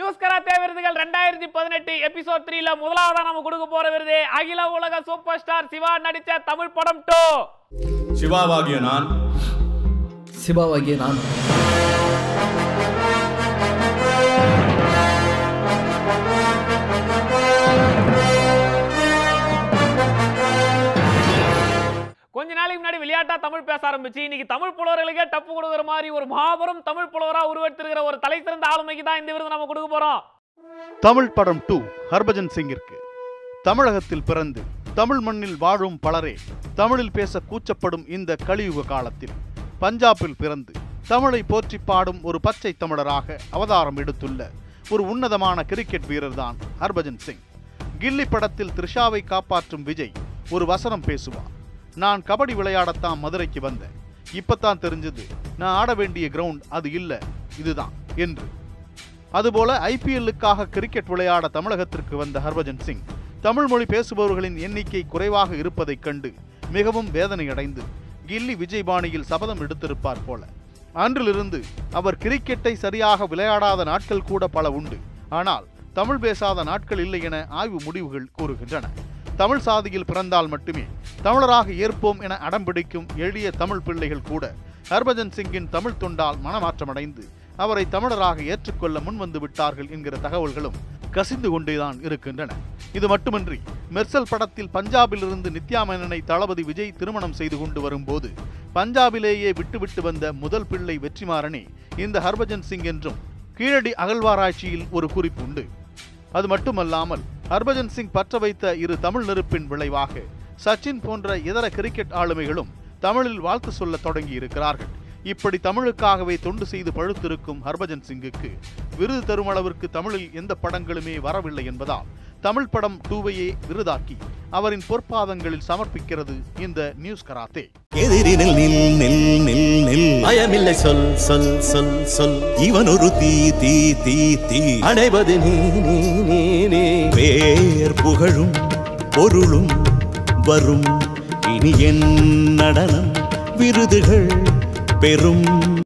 News karate விருதுகள் ரெண்டாயிரத்தி பதினெட்டு எபிசோட் த்ரீல முதலாவதா நம்ம கொடுக்க போற விருது அகில உலக சூப்பர் ஸ்டார் சிவா நடிச்ச தமிழ் படம் டூ சிவாவாகிய நான். சிவாவாகிய நான். நாளைக்கு முன்னாடி விளையாட்டா தமிழ் பேச ஆரம்பிச்சு இன்னைக்கு தமிழ் புலவர்களுக்கே டப்பு கொடுக்குற மாதிரி ஒரு மாபெரும் தமிழ் புலவரா உருவெடுத்திருக்கிற ஒரு தலை சிறந்த ஆளுமைக்கு தான் இந்த விருது நம்ம கொடுக்க போறோம். தமிழ் படம் டூ ஹர்பஜன் சிங்கிற்கு. தமிழகத்தில் பிறந்து தமிழ் மண்ணில் வாழும் பலரே தமிழில் பேச கூச்சப்படும் இந்த கலியுக காலத்தில். பஞ்சாபில் பிறந்து தமிழை போற்றி பாடும் ஒரு பச்சை தமிழராக அவதாரம் எடுத்துள்ள ஒரு உன்னதமான கிரிக்கெட் வீரர்தான் ஹர்பஜன் சிங். கில்லி படத்தில் த்ரிஷாவை காப்பாற்றும் விஜய் ஒரு வசனம் பேசுவார். நான் கபடி விளையாடத்தான் மதுரைக்கு வந்தேன். இப்பத்தான் தெரிஞ்சது நான் ஆட வேண்டிய கிரவுண்ட் அது இல்லை இதுதான் என்று. அதுபோல ஐபிஎல்லுக்காக கிரிக்கெட் விளையாட தமிழகத்திற்கு வந்த ஹர்பஜன் சிங் தமிழ் மொழி பேசுபவர்களின் எண்ணிக்கை குறைவாக இருப்பதைக் கண்டு மிகவும் வேதனையடைந்து கில்லி விஜய் பாணியில் சபதம் எடுத்திருப்பார் போல. அன்றிலிருந்து அவர் கிரிக்கெட்டை சரியாக விளையாடாத நாட்கள் கூட பல உண்டு. ஆனால் தமிழ் பேசாத நாட்கள் இல்லை என ஆய்வு முடிவுகள் கூறுகின்றன. தமிழ் சாதியில் பிறந்தால் மட்டுமே தமிழராக ஏற்போம் என அடம்பிடிக்கும் எளிய தமிழ் பிள்ளைகள் கூட ஹர்பஜன் சிங்கின் தமிழ் தொண்டால் மனமாற்றமடைந்து அவரை தமிழராக ஏற்றுக்கொள்ள முன்வந்து விட்டார்கள் என்கிற தகவல்களும் கசிந்து கொண்டேதான் இருக்கின்றன. இது மட்டுமின்றி மெர்சல் படத்தில் பஞ்சாபிலிருந்து நித்யா மேனனை தளபதி விஜய் திருமணம் செய்து கொண்டு வரும்போது பஞ்சாபிலேயே விட்டுவிட்டு வந்த முதல் பிள்ளை வெற்றிமாறனே இந்த ஹர்பஜன் சிங் என்றும் கீழடி அகழ்வாராய்ச்சியில் ஒரு குறிப்பு உண்டு. அது மட்டுமல்லாமல் ஹர்பஜன் சிங் பற்ற வைத்த இரு தமிழ் நெருப்பின் விளைவாக சச்சின் போன்ற இதர கிரிக்கெட் ஆளுமைகளும் தமிழில் வாழ்த்து சொல்லத் தொடங்கி இருக்கிறார்கள் இப்படி தமிழுக்காகவே தொண்டு செய்து பழுத்திருக்கும் ஹர்பஜன் சிங்குக்கு விருது தரும் அளவிற்கு தமிழில் எந்த படங்களுமே வரவில்லை என்பதால் தமிழ் படம் டூவையே விருதாக்கி அவரின் பொற்பாதங்களில் சமர்ப்பிக்கிறது இந்த நியூஸ் கராத்தே. எதிரினில் நில் நில் நில் நில் பயமில்லை சொல் சொல் சொல் சொல். இவன் ஒரு தீ தீ தீ தீ. அடைவது நீ நீ நீ நீ. பேர் புகழும் பொருளும் வரும். இனி என் நடனம் விருதுகள் பெறும்.